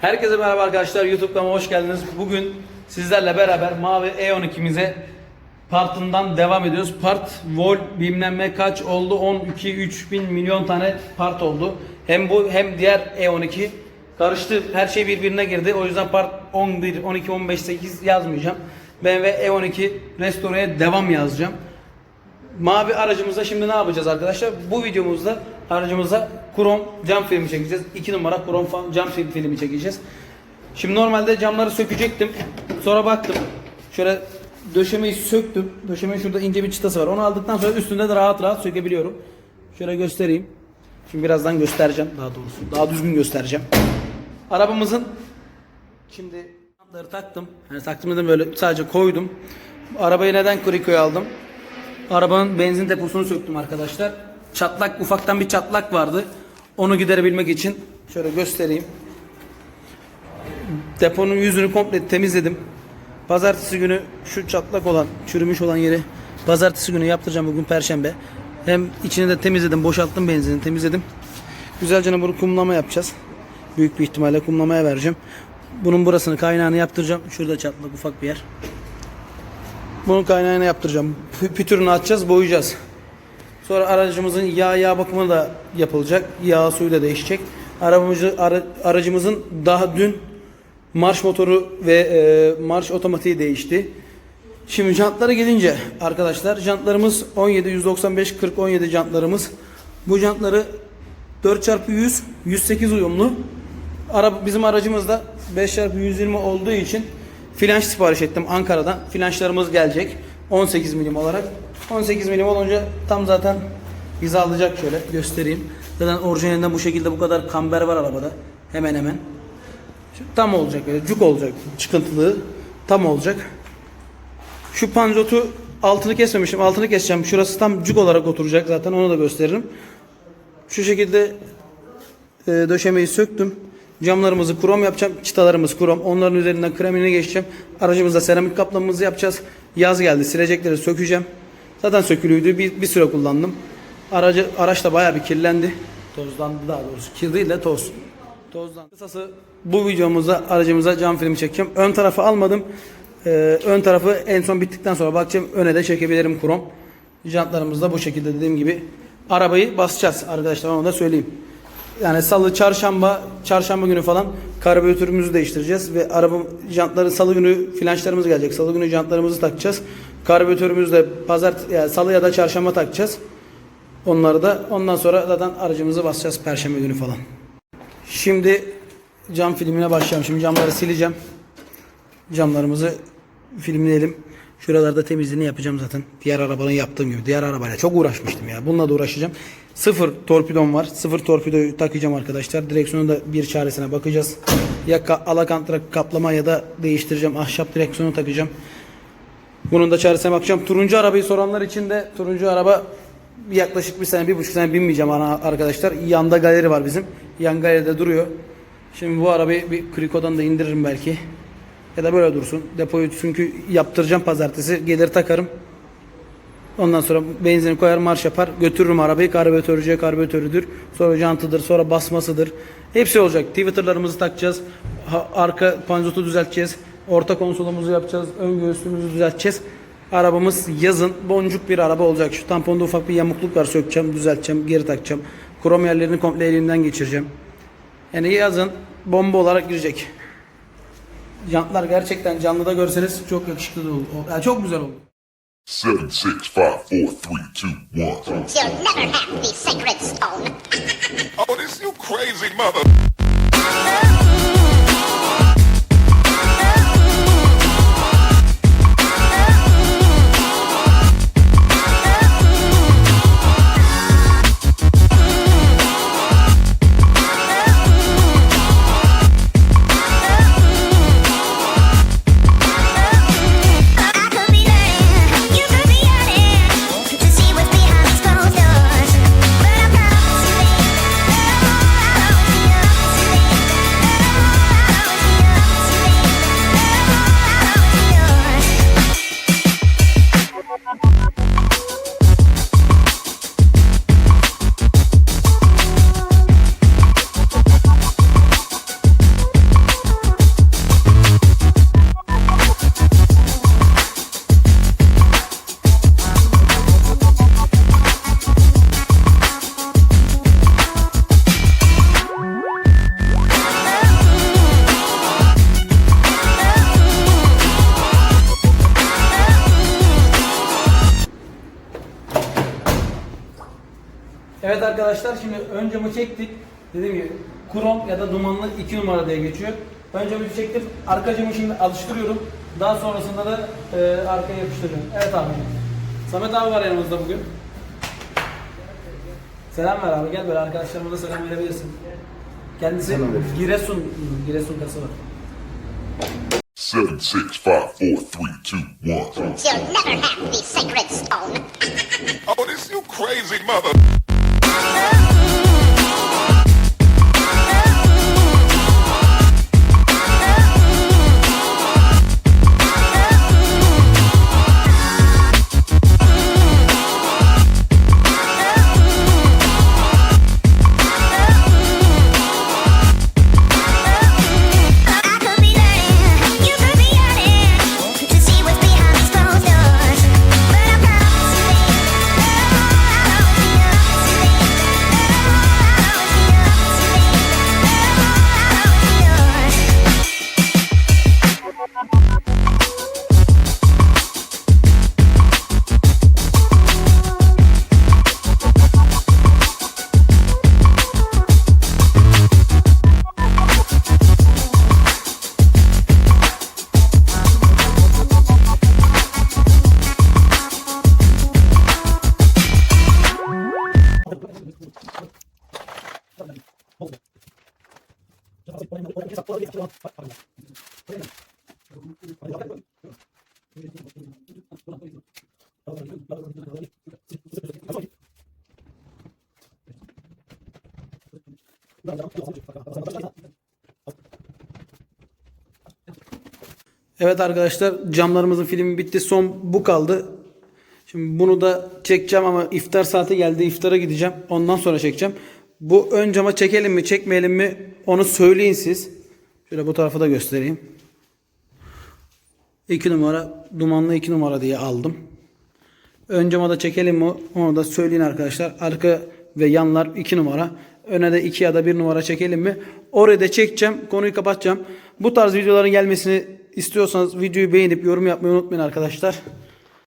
Herkese merhaba arkadaşlar. YouTube'dan hoş geldiniz. Bugün sizlerle beraber mavi E12'mize partından devam ediyoruz. Part vol bilmem kaç oldu? 12 3000 milyon tane part oldu. Hem bu hem diğer E12 karıştı. Her şey birbirine girdi. O yüzden part 11, 12, 15, 8 yazmayacağım. BMW E12 restoreye devam yazacağım. Mavi aracımızda şimdi ne yapacağız arkadaşlar? Bu videomuzda aracımıza krom cam filmi çekeceğiz. 2 numara krom cam film filmi çekeceğiz. Şimdi normalde camları sökecektim. Sonra baktım. Şöyle döşemeyi söktüm. Döşemenin şurada ince bir çıtası var. Onu aldıktan sonra üstünde de rahat rahat sökebiliyorum. Şöyle göstereyim. Şimdi birazdan göstereceğim daha doğrusu. Daha düzgün göstereceğim. Arabamızın Şimdi jantları taktım. Yani taktım dedim böyle sadece koydum. Arabayı neden Kriko'ya aldım? Arabanın benzin deposunu söktüm arkadaşlar. Çatlak ufaktan bir çatlak vardı. Onu giderebilmek için şöyle göstereyim. Deponun yüzünü komple temizledim. Pazartesi günü şu çatlak olan, çürümüş olan yeri pazartesi günü yaptıracağım bugün perşembe. Hem içini de temizledim, boşalttım benzini, temizledim. Güzelce bunu kumlama yapacağız. Büyük bir ihtimalle kumlamaya vereceğim. Bunun burasını kaynağını yaptıracağım. Şurada çatlak ufak bir yer. Bunun kaynağını yaptıracağım. Pü- Pütürünü atacağız, boyayacağız. Sonra aracımızın yağ yağ bakımı da yapılacak. Yağ suyu da değişecek. Arabamızı, ara- aracımızın daha dün marş motoru ve e, marş otomatiği değişti. Şimdi jantlara gelince arkadaşlar jantlarımız 17 195 40 17 jantlarımız. Bu jantları 4x100 108 uyumlu. Araba bizim aracımız da 5x120 olduğu için flanş sipariş ettim Ankara'dan. Flanşlarımız gelecek 18 milim olarak. 18 milim olunca tam zaten hizalayacak şöyle göstereyim. Zaten orijinalinden bu şekilde bu kadar kamber var arabada. Hemen hemen. Şu Tam olacak böyle cuk olacak çıkıntılığı tam olacak. Şu panzotu altını kesmemişim. Altını keseceğim. Şurası tam cuk olarak oturacak zaten onu da gösteririm. Şu şekilde e, döşemeyi söktüm. Camlarımızı krom yapacağım. Çıtalarımız krom. Onların üzerinden kremini geçeceğim. Aracımızda seramik kaplamamızı yapacağız. Yaz geldi. Silecekleri sökeceğim. Zaten sökülüydü. Bir, bir süre kullandım. Aracı, araç da bayağı bir kirlendi. Tozlandı daha doğrusu. Kir değil de toz. Tozdan. Kısası bu videomuzda aracımıza cam filmi çekeceğim. Ön tarafı almadım. Ee, ön tarafı en son bittikten sonra bakacağım. Öne de çekebilirim krom. Jantlarımız da bu şekilde dediğim gibi. Arabayı basacağız arkadaşlar onu da söyleyeyim. Yani salı, çarşamba, çarşamba günü falan karbüratörümüzü değiştireceğiz ve araba jantları salı günü flanşlarımız gelecek. Salı günü jantlarımızı takacağız. Karbüratörümüzü de pazar yani salı ya da çarşamba takacağız. Onları da ondan sonra zaten aracımızı basacağız perşembe günü falan. Şimdi cam filmine başlayalım. Şimdi camları sileceğim. Camlarımızı filmleyelim. Şuralarda temizliğini yapacağım zaten. Diğer arabanın yaptığım gibi. Diğer arabayla çok uğraşmıştım ya. Bununla da uğraşacağım. Sıfır torpidom var. Sıfır torpidoyu takacağım arkadaşlar. Direksiyonun da bir çaresine bakacağız. Ya ka- alakantra kaplama ya da değiştireceğim. Ahşap direksiyonu takacağım. Bunun da çaresine bakacağım. Turuncu arabayı soranlar için de turuncu araba yaklaşık bir sene, bir buçuk sene binmeyeceğim ana arkadaşlar. Yanda galeri var bizim. Yan galeride duruyor. Şimdi bu arabayı bir krikodan da indiririm belki. Ya da böyle dursun. Depoyu çünkü yaptıracağım pazartesi. Gelir takarım. Ondan sonra benzini koyar marş yapar. Götürürüm arabayı karbüratörcüye karbüratörüdür. Sonra jantıdır. Sonra basmasıdır. Hepsi olacak. Twitter'larımızı takacağız. Arka panzotu düzelteceğiz. Orta konsolumuzu yapacağız. Ön göğsümüzü düzelteceğiz. Arabamız yazın boncuk bir araba olacak. Şu tamponda ufak bir yamukluk var. Sökeceğim, düzelteceğim, geri takacağım. Krom yerlerini komple elimden geçireceğim. Yani yazın bomba olarak girecek. Jantlar gerçekten canlıda görseniz çok yakışıklı oldu. Yani çok güzel oldu. Seven, six, five, four, three, two, one. You'll never have the sacred stone. Oh, this you crazy mother. Arkadaşlar şimdi ön camı çektik. Dediğim gibi krom ya da dumanlı 2 numara diye geçiyor. Ön camı çektim. Arka camı şimdi alıştırıyorum. Daha sonrasında da e, arkaya yapıştırıyorum. Evet abi. Samet abi var yanımızda bugün. Selam ver abi. Gel böyle arkadaşlarıma da selam verebilirsin. Kendisi Giresun, Giresun kası var. Seven, six, five, four, three, two, one. You'll never have the sacred stone. Oh, this you crazy mother. Evet arkadaşlar camlarımızın filmi bitti. Son bu kaldı. Şimdi bunu da çekeceğim ama iftar saati geldi. İftara gideceğim. Ondan sonra çekeceğim. Bu ön cama çekelim mi çekmeyelim mi onu söyleyin siz. Şöyle bu tarafı da göstereyim. 2 numara dumanlı 2 numara diye aldım. Ön cama çekelim mi onu da söyleyin arkadaşlar. Arka ve yanlar 2 numara. Öne de 2 ya da 1 numara çekelim mi? Oraya da çekeceğim. Konuyu kapatacağım. Bu tarz videoların gelmesini istiyorsanız videoyu beğenip yorum yapmayı unutmayın arkadaşlar.